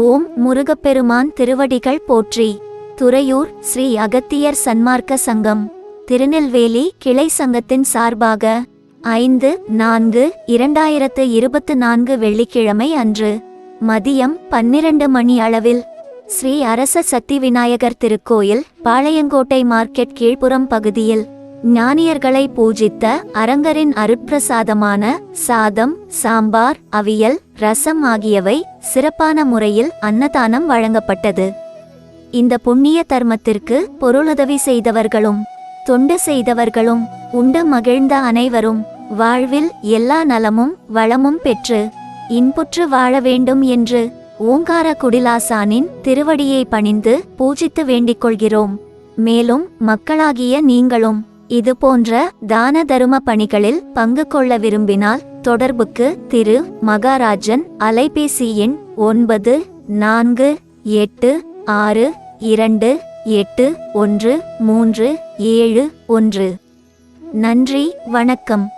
ஓம் முருகப்பெருமான் திருவடிகள் போற்றி. துறையூர் ஸ்ரீ அகத்தியர் சன்மார்க்க சங்கம். திருநெல்வேலி கிளை சங்கத்தின் சார்பாக ஐந்து நான்கு இரண்டாயிரத்து இருபத்து நான்கு வெள்ளிக்கிழமை அன்று மதியம் பன்னிரண்டு மணி அளவில் ஸ்ரீ அரச சக்தி விநாயகர் திருக்கோயில் பாளையங்கோட்டை மார்க்கெட் கீழ்ப்புறம் பகுதியில் ஞானியர்களை பூஜித்த அரங்கரின் அருட்பிரசாதமான சாதம் சாம்பார் அவியல் ரசம் ஆகியவை சிறப்பான முறையில் அன்னதானம் வழங்கப்பட்டது. இந்த புண்ணிய தர்மத்திற்கு பொருளுதவி செய்தவர்களும் தொண்டு செய்தவர்களும் உண்டு மகிழ்ந்த அனைவரும் வாழ்வில் எல்லா நலமும் வளமும் பெற்று இன்புற்று வாழ வேண்டும் என்று ஓங்கார குடிலாசானின் திருவடியை பணிந்து பூஜித்து வேண்டிக் கொள்கிறோம். மேலும் மக்களாகிய நீங்களும் இது போன்ற தான தரும பணிகளில் பங்கு கொள்ள விரும்பினால் தொடர்புக்கு திரு. மகாராஜன் அலைபேசி எண் ஒன்பது நான்கு எட்டு ஆறு இரண்டு எட்டு ஒன்று மூன்று ஏழு ஒன்று. நன்றி வணக்கம்.